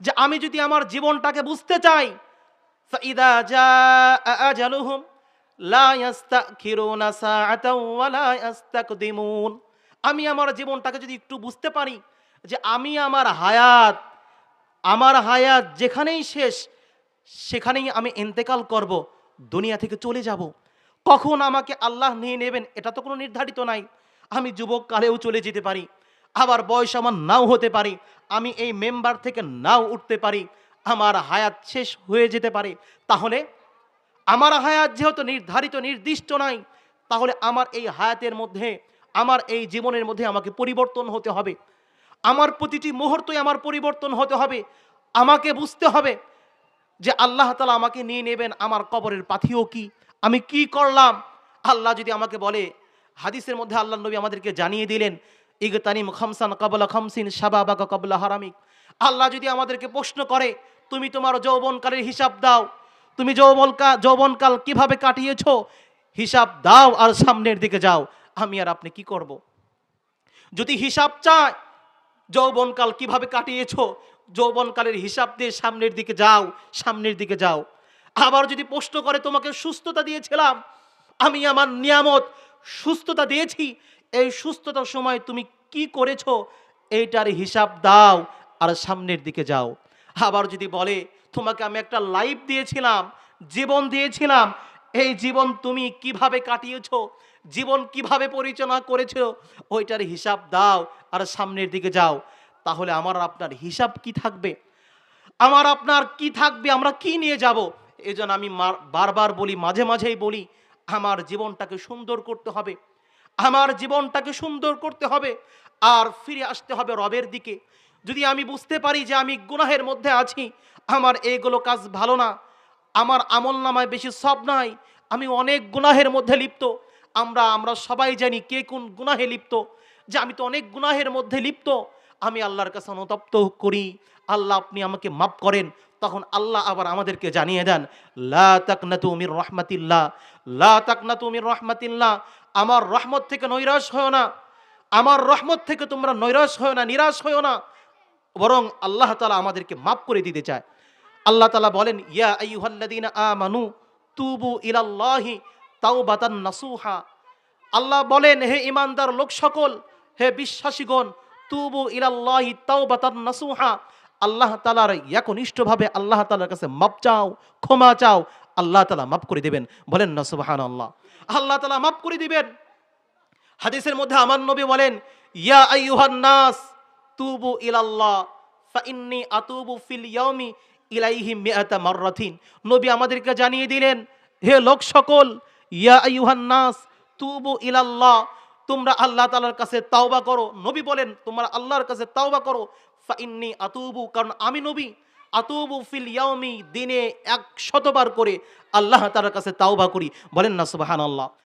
যে আমি যদি আমার জীবনটাকে বুঝতে চাই فإذا جاء أجلهم لا يستأخرون ساعة ولا يستقدمون আমি আমার জীবনটাকে যদি একটু বুঝতে পারি যে আমি আমার হায়াত আমার হায়াত যেখানেই শেষ সেখানেই আমি ইন্তেকাল করব দুনিয়া থেকে চলে যাব কখন আমাকে আল্লাহ নিয়ে নেবেন এটা তো কোনো নির্ধারিত নাই আমি যুবক কালেও চলে যেতে পারি আবার বয়স আমার নাও হতে পারে, আমি এই মেম্বার থেকে নাও উঠতে পারি, আমার হায়াত শেষ হয়ে যেতে পারে। তাহলে আমার হায়াত যেহেতু নির্ধারিত, নির্দিষ্ট নাই, তাহলে আমার এই হায়াতের মধ্যে, আমার এই জীবনের মধ্যে আমাকে পরিবর্তন হতে হবে। আমার প্রতিটি মুহূর্তই আমার পরিবর্তন হতে হবে। আমাকে বুঝতে হবে যে আল্লাহ তালা আমাকে নিয়ে নেবেন, আমার কবরের পাথিও কি, আমি কি করলাম? আল্লাহ যদি আমাকে বলে, হাদিসের মধ্যে আল্লাহ নবী আমাদেরকে জানিয়ে দিলেন ইগতানিম খামসান কাবলা খামসিন সাবাবাকা কাবলা হারামিক। আল্লাহ যদি আমাদেরকে প্রশ্ন করে, তুমি তোমার যৌবনকালের হিসাব দাও। তুমি যৌবনকা, যৌবনকাল কীভাবে কাটিয়েছো? হিসাব দাও আর সামনের দিকে যাও। আমি আর আপনি কি করব। যদি হিসাব চায়, যৌবনকাল কীভাবে কাটিয়েছো? যৌবনকালের হিসাব দিয়ে সামনের দিকে যাও, সামনের দিকে যাও। আবার যদি প্রশ্ন করে, তোমাকে সুস্থতা দিয়েছিলাম, আমি আমার নিয়ামত সুস্থতা দিয়েছি এই সুস্থতার সময় তুমি কি করেছ, এইটার হিসাব দাও আর সামনের দিকে যাও। আবার যদি বলে, তোমাকে আমি একটা লাইফ দিয়েছিলাম, জীবন দিয়েছিলাম, এই জীবন তুমি কীভাবে কাটিয়েছো, জীবন কীভাবে পরিচালনা করেছ, ওইটার হিসাব দাও আর সামনের দিকে যাও। তাহলে আমার আপনার হিসাব কি থাকবে? আমার আপনার কি থাকবে? আমরা কি নিয়ে যাব? এই জন্য আমি বারবার বলি, মাঝে মাঝেই বলি, আমার জীবনটাকে সুন্দর করতে হবে। আমার জীবনটাকে সুন্দর করতে হবে আর ফিরে আসতে হবে রবের দিকে। যদি আমি বুঝতে পারি যে আমি গুনাহের মধ্যে আছি, আমার এইগুলো কাজ ভালো না, আমার আমল নামায় বেশি সব নাই, আমি অনেক গুনাহের মধ্যে লিপ্ত, আমরা আমরা সবাই জানি কে কোন গুনাহে লিপ্ত। যে আমি তো অনেক গুনাহের মধ্যে লিপ্ত, আমি আল্লাহর কাছে অনুতপ্ত করি। আল্লাহ আপনি আমাকে মাফ করেন, তখন আল্লাহ আবার আমাদেরকে জানিয়ে দেন, লা তাকনাতু মির রহমাতিল্লাহ, লা তাকনাতু মির রহমাতিল্লাহ আমার রহমত থেকে নৈরাশ হয় না। আমার রহমত থেকে তোমরা নৈরাশ হয় না, নিরাশ হয় না। বরং আল্লাহ তালা আমাদেরকে মাফ করে দিতে চায়। আল্লাহ তালা বলেন, ইয়া আইয়ুহাল্লাযীনা আমানু তুবু ইলাল্লাহি তাওবাতান নাসুহা। আল্লাহ বলেন, হে ইমানদার লোক সকল, হে বিশ্বাসীগণ, তুবু ইলাল্লাহি তাওবাতান নাসুহা। আল্লাহ তালার একনিষ্ঠভাবে আল্লাহ তালার কাছে মাপ চাও, ক্ষমা চাও। আল্লাহ তালা মাফ করে দেবেন। বলেন না সুবাহান আল্লাহ আল্লাহ তালা মাফ করে দিবেন। হাদিসের মধ্যে আমার নবী বলেন, ইয়া আইয়ুহান নাস, তুবু ইলাল্লাহ ফাইন্নি আতুবু ফিল ইয়াউমি ইলাইহি মিআতা মাররাতিন। নবী আমাদেরকে জানিয়ে দিলেন, হে লোক সকল, ইয়া আইয়ুহান নাস, তুবু ইলাল্লাহ, তোমরা আল্লাহ তাআলার কাছে তাওবা করো। নবী বলেন, তোমরা আল্লাহর কাছে তাওবা করো ফাইন্নি আতুবু। কারণ আমি নবী আতুবু ফিল ইয়াউমি, দিনে এক শতবার করে আল্লাহ তাআলার কাছে তাওবা করি। বলেন না সুবহানাল্লাহ।